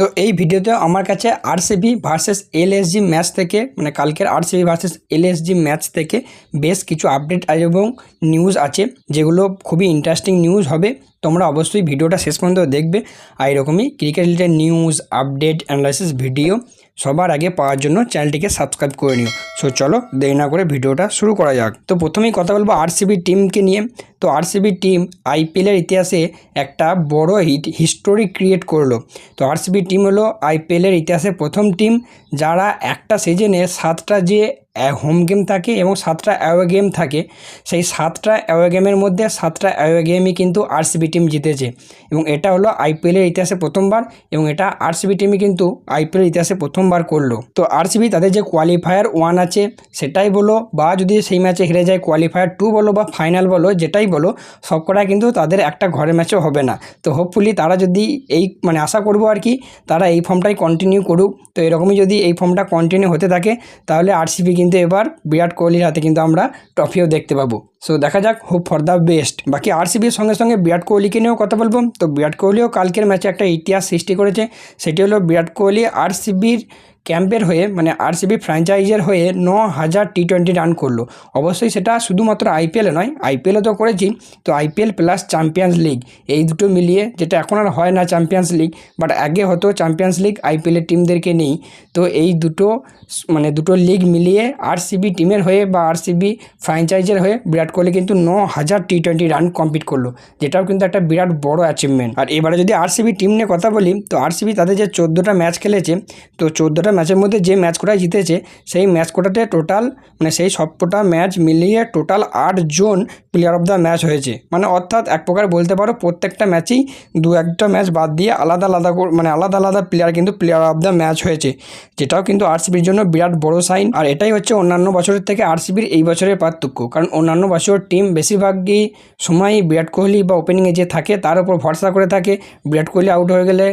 তো এই ভিডিওতে আমার কাছে আরসিবি ভার্সেস এলএসজি ম্যাচ থেকে মানে কালকের আরসিবি ভার্সেস এলএসজি ম্যাচ থেকে বেশ কিছু আপডেট এবং নিউজ আছে, যেগুলো খুবই ইন্টারেস্টিং নিউজ হবে। তোমরা অবশ্যই ভিডিওটা শেষ পর্যন্ত দেখবে। আর এরকমই cricket related news update analysis video সবার আগে পাওয়ার জন্য চ্যানেলটিকে সাবস্ক্রাইব করে নিও। সো চলো দেরি না করে ভিডিওটা শুরু করা যাক। তো প্রথমেই কথা বলব আরসিবি টিমকে নিয়ে। তো আরসিবি টিম আইপিএলের ইতিহাসে একটা বড় হিট হিস্টোরি ক্রিয়েট করল। তো আরসিবি টিম হলো আইপিএলের ইতিহাসে প্রথম টিম যারা একটা সিজনে সাতটা যে হোম গেম থাকে এবং সাতটা অ্যাওয়ে গেম থাকে। সেই সাতটা অ্যাওয়ে গেমের মধ্যে সাতটা অ্যাওয়ে গেমই কিন্তু আরসিবি টিম জিতেছে। এবং এটা হলো আইপিএলের ইতিহাসে প্রথমবার এবং এটা আরসিবি টিমই কিন্তু আইপিএলের ইতিহাসে প্রথমবার করল। তো আরসিবি তাদের যে কোয়ালিফায়ার ওয়ান আছে, সেটাই বলো বা যদি সেই ম্যাচে হেরে যায় কোয়ালিফায়ার টু বলো বা ফাইনাল বলো, যেটাই বলো, সবকটা কিন্তু তাদের একটা ঘরের ম্যাচও হবে না। তো হোপফুলি তারা যদি এই মানে আশা করব আর কি, তারা এই ফর্মটাই কন্টিনিউ করুক। তো এরকমই যদি এই ফর্মটা কন্টিনিউ হতে থাকে, তাহলে আরসিবি কিন্তু এবার বিরাট কোহলির হাতে কিন্তু আমরা ট্রফিও দেখতে পাবো। সো দেখা যাক হোপ ফর দ্য বেস্ট বাকি আরসিবির সঙ্গে সঙ্গে বিরাট কোহলিকে নিয়েও কথা বলব। তো বিরাট কোহলিও কালকের ম্যাচে একটা ইতিহাস সৃষ্টি করেছে। সেটি হলো বিরাট কোহলি আরসিবির ক্যাম্পের হয়ে মানে আরসিবি ফ্র্যাঞ্চাইজের হয়ে ন হাজার টি টোয়েন্টি রান করল। অবশ্যই সেটা শুধুমাত্র আইপিএলে নয় আইপিএলে তো করেছি, তো আইপিএল প্লাস চ্যাম্পিয়ন্স লিগ, এই দুটো মিলিয়ে, যেটা এখন আর হয় না চ্যাম্পিয়ন্স লিগ, বাট আগে হতো চ্যাম্পিয়ন্স লিগ আইপিএলের টিমদেরকে নেই তো এই দুটো মানে দুটো লিগ মিলিয়ে আরসিবি টিমের হয়ে বা আরসিবি ফ্র্যাঞ্চাইজের হয়ে বিরাট কোহলি কিন্তু ন হাজার টি টোয়েন্টি রান কমপ্লিট করল, যেটাও কিন্তু একটা বিরাট বড় অ্যাচিভমেন্ট আর এবারে যদি আরসিবি টিম নিয়ে কথা বলি, তো আরসিবি তাদের যে চোদ্দোটা ম্যাচ খেলেছে, তো চোদ্দোটা ম্যাচের মধ্যে যে ম্যাচ কোটায় জিতেছে, সেই ম্যাচ কোটাতে টোটাল মানে সেই সবকটা ম্যাচ মিলিয়ে টোটাল আটজন প্লেয়ার অফ দ্য ম্যাচ হয়েছে। মানে অর্থাৎ এক প্রকার বলতে পারো প্রত্যেকটা ম্যাচেই দু একটা ম্যাচ বাদ দিয়ে আলাদা আলাদা মানে আলাদা আলাদা প্লেয়ার কিন্তু প্লেয়ার অফ দ্য ম্যাচ হয়েছে। যেটাও কিন্তু আরসিবির জন্য বিরাট বড় সাইন আর এটাই হচ্ছে অন্যান্য বছরের থেকে আরসিবির এই বছরের পার্থক্য। কারণ অন্যান্য বছর টিম বেশিরভাগই সময় বিরাট কোহলি বা ওপেনিংয়ে যে থাকে, তার উপর ভরসা করে থাকে। বিরাট কোহলি আউট হয়ে গেলে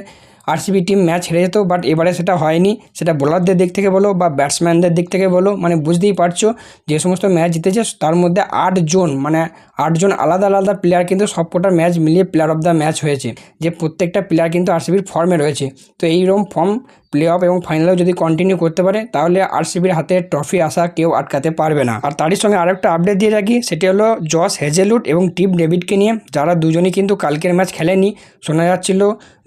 আরসিবি টিম ম্যাচ হেরে যেত বাট এবারে সেটা হয়নি। সেটা বোলারদের দিক থেকে বলো বা ব্যাটসম্যানদের দিক থেকে বলো মানে বুঝতেই পারছ যে সমস্ত ম্যাচ জিতেছে, তার মধ্যে আটজন মানে আটজন আলাদা আলাদা প্লেয়ার কিন্তু সবকটা ম্যাচ মিলিয়ে প্লেয়ার অফ দ্য ম্যাচ হয়েছে। যে প্রত্যেকটা প্লেয়ার কিন্তু আরসিবির ফর্মে রয়েছে। তো এইরকম ফর্ম প্লে অফ এবং ফাইনালেও যদি কন্টিনিউ করতে পারে, তাহলে আরসিবির হাতে ট্রফি আসা কেউ আটকাতে পারবে না। আর তারই সঙ্গে আরেকটা আপডেট দিয়ে রাখি, সেটি হলো জস হেজেলুট এবং টিপ ডেভিডকে নিয়ে, যারা দুজনই কিন্তু কালকের ম্যাচ খেলেনি। শোনা যাচ্ছিল,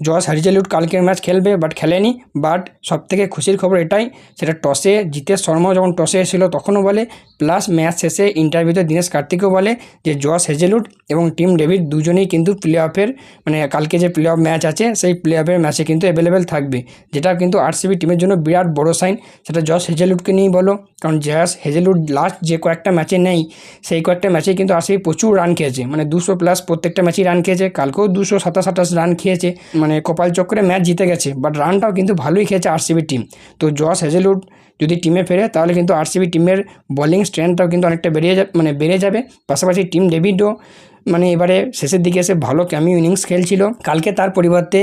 জস হেজেলুট কালকের ম্যাচ খেলবে বাট খেলেনি বাট সবথেকে খুশির খবর এটাই, সেটা টসে, জিতেশ শর্মা যখন টসে এসেছিল তখনও বলে প্লাস ম্যাচ শেষে ইন্টারভিউতে দীনেশ কার্তিকও বলে যে জস হেজেলুড এবং টিম ডেভিড দুজনেই কিন্তু প্লে অফের মানে কালকে যে প্লে অফ ম্যাচ আছে, সেই প্লে অফের ম্যাচে কিন্তু অ্যাভেলেবেল থাকবে। যেটা কিন্তু আরসিবি টিমের জন্য বিরাট বড় সাইন সেটা জস হেজেলুডকে নিয়েই বলো। কারণ জস হেজেলুড লাস্ট যে কয়েকটা ম্যাচে নেই, সেই কয়েকটা ম্যাচেই কিন্তু আরসিবি প্রচুর রান খেয়েছে। মানে দুশো প্লাস প্রত্যেকটা ম্যাচেই রান খেয়েছে। কালকেও দুশো সাতাশ আঠাশ রান খেয়েছে। মানে কপাল চক্রে ম্যাচ জিতে গেছে। বাট রানটাও কিন্তু ভালোই খেয়েছে আরসিবি টিম তো জস হেজেলুড যদি টিমে ফেরে, তাহলে কিন্তু আরসিবি টিমের বোলিং স্ট্রেংথটাও কিন্তু অনেকটা বেরিয়ে যাবে মানে বেড়ে যাবে। পাশাপাশি টিম ডেভিডও মানে এবারে শেষের দিকে এসে ভালো ক্যামিও ইনিংস খেলছিল। কালকে তার পরিবর্তে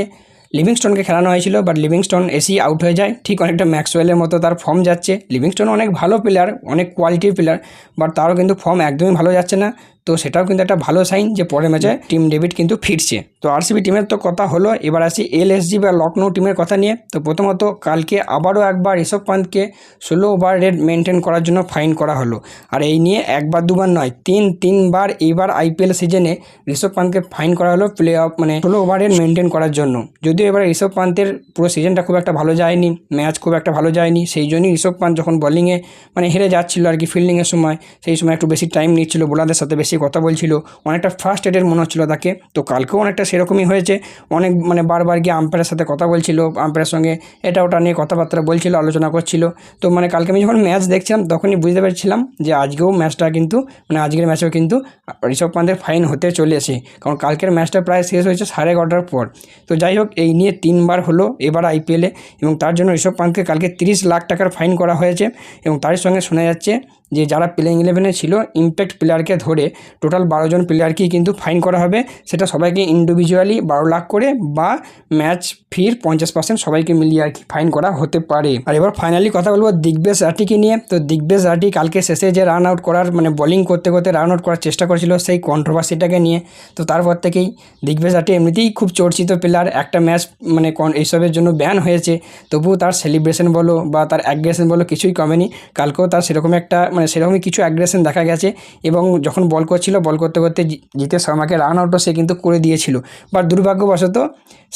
লিভিংস্টোনকে খেলানো হয়েছিল বাট লিভিংস্টোন এসেই আউট হয়ে যায়। ঠিক অনেকটা ম্যাক্সওয়েলের মতো তার ফর্ম যাচ্ছে। লিভিংস্টোন অনেক ভালো প্লেয়ার অনেক কোয়ালিটির প্লেয়ার বাট তারও কিন্তু ফর্ম একদমই ভালো যাচ্ছে না। তো সেটাও কিন্তু একটা ভালো সাইন যে পরের ম্যাচে টিম ডেভিড কিন্তু ফিরছে। তো আরসিবি টিমের তো কথা হলো, এবার আসি এলএসজি বা লখনৌ টিমের কথা নিয়ে। তো প্রথমত কালকে আবারও একবার ঋষভ পান্তকে ষোলো ওভার রেট মেনটেন করার জন্য ফাইন করা হলো। আর এই নিয়ে একবার দুবার নয়, তিন, তিনবার এইবার আইপিএল সিজনে ঋষভ পান্তকে ফাইন করা হলো প্লে অফ মানে ষোলো ওভার রেট মেনটেন করার জন্য। যদিও এবার ঋষভ পান্তের পুরো সিজনটা খুব একটা ভালো যায়নি ম্যাচ খুব একটা ভালো যায়নি, সেই জন্যই ঋষভ পান্ত যখন বলিংয়ে মানে হেরে যাচ্ছিল আর কি ফিল্ডিংয়ের সময়, সেই সময় একটু বেশি টাইম নিচ্ছিল বোলারদের সাথে বেশি কথা বলছিল, অনেকটা ফার্স্ট এডের মনে হচ্ছিল তাকে। তো কালকেও অনেকটা সেরকমই হয়েছে। অনেক মানে বারবার গিয়ে আম্পায়ারের সাথে কথা বলছিল, আম্পায়ারের সঙ্গে এটা ওটা নিয়ে কথাবার্তা বলছিল, আলোচনা করছিল। তো মানে কালকে আমি যখন ম্যাচ দেখছিলাম, তখনই বুঝতে পারছিলাম যে আজকেও ম্যাচটা কিন্তু মানে আজকের ম্যাচেও কিন্তু ঋষভ পান্তের ফাইন হতে চলেছে। কারণ কালকের ম্যাচটা প্রায় শেষ হয়েছে সাড়ে এগারোটার পর। তো যাই হোক, এই নিয়ে তিনবার হলো এবার আইপিএলে এবং তার জন্য ঋষভ পান্তকে কালকে তিরিশ লাখ টাকার ফাইন করা হয়েছে এবং তার সঙ্গে শোনা যাচ্ছে যে যারা প্লেইং ইলেভেনে ছিল ইম্প্যাক্ট প্লেয়ারকে ধরে টোটাল বারো জন প্লেয়ারকেই কিন্তু ফাইন করা হবে। সেটা সবাইকে ইন্ডিভিজুয়ালি বারো লাখ করে বা ম্যাচ ফির পঞ্চাশ পার্সেন্ট সবাইকে মিলিয়ে আর কি ফাইন করা হতে পারে। আর এবার ফাইনালি কথা বলব দিগ্বেশ রাটিকে নিয়ে। তো দিগ্বেশ রাটি কালকে শেষে যে রান আউট করার মানে বোলিং করতে করতে রান আউট করার চেষ্টা করেছিল সেই কন্ট্রোভার্সিটাকে নিয়ে। তো তারপর থেকেই দিগ্বেশ রাটি এমনিতেই খুব চর্চিত প্লেয়ার একটা ম্যাচ মানে এইসবের জন্য ব্যান হয়েছে। তবুও তার সেলিব্রেশন বলো বা তার অ্যাগ্রেশন বলো কিছুই কমেনি। কালকেও তার সেরকম একটা মানে সেরকমই কিছু অ্যাগ্রেশন দেখা গেছে এবং যখন বল করছিল বল করতে করতে জিতে শর্মাকে রান আউটও সে কিন্তু করে দিয়েছিল। বাট দুর্ভাগ্যবশত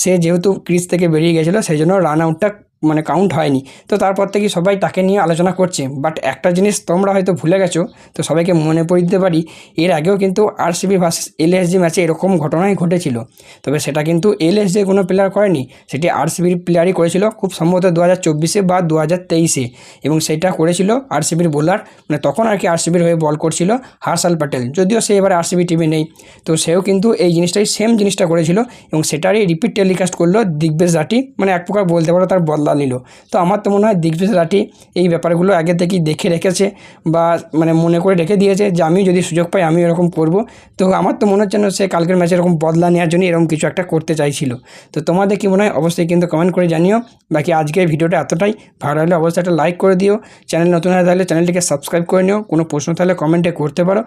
সে যেহেতু ক্রিজ থেকে বেরিয়ে গেছিল, সেই জন্য রান আউটটা মানে কাউন্ট হয়নি। তো তারপর থেকে সবাই তাকে নিয়ে আলোচনা করছে। বাট একটা জিনিস তোমরা হয়তো ভুলে গেছো, তো সবাইকে মনে পড়ে দিতে পারি, এর আগেও কিন্তু আরসিবি ভার্সেস এলএসজি ম্যাচে এরকম ঘটনাই ঘটেছিল। তবে সেটা কিন্তু এলএসজি কোনো প্লেয়ার করেনি, সেটি আরসিবির প্লেয়ারই করেছিল, খুব সম্ভবত দু হাজার চব্বিশে বা দু হাজার তেইশে। এবং সেটা করেছিল আরসিবির বোলার মানে তখন আর কি আরসিবির হয়ে বল করছিল হার্ষাল প্যাটেল। যদিও সে এবার আরসিবি টিমে নেই, তো সেও কিন্তু এই জিনিসটাই সেম জিনিসটা করেছিল, এবং সেটারই রিপিট টেলিকাস্ট করল দিগ্বেশ রাটি মানে এক প্রকার বলতে পারো তার বদলা নিল। তো আমার তো মনে হয় দিগ্বেশ রাঠি এই ব্যাপারগুলো আগে থেকেই দেখে রেখেছে বা মানে মনে করে রেখে দিয়েছে যে আমি যদি সুযোগ পাই আমি এরকম করব। তো আমার তো মনে হচ্ছে না সে কালকের ম্যাচে এরকম বদলা নেওয়ার জন্য এরকম কিছু একটা করতে চাইছিল। তো তোমাদের কি মনে হয়? অবশ্যই কিন্তু কমেন্ট করে জানিও। বাকি আজকের ভিডিওটা এতটাই। ভালো লাগলে অবশ্যই একটা লাইক করে দিও। চ্যানেল নতুন হয়ে থাকলে চ্যানেলটিকে সাবস্ক্রাইব করে নিও। কোনো প্রশ্ন থাকলে কমেন্টে করতে পারো।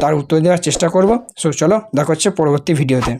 তার উত্তর দেওয়ার চেষ্টা করব। সো চলো, দেখা হচ্ছে পরবর্তী ভিডিওতে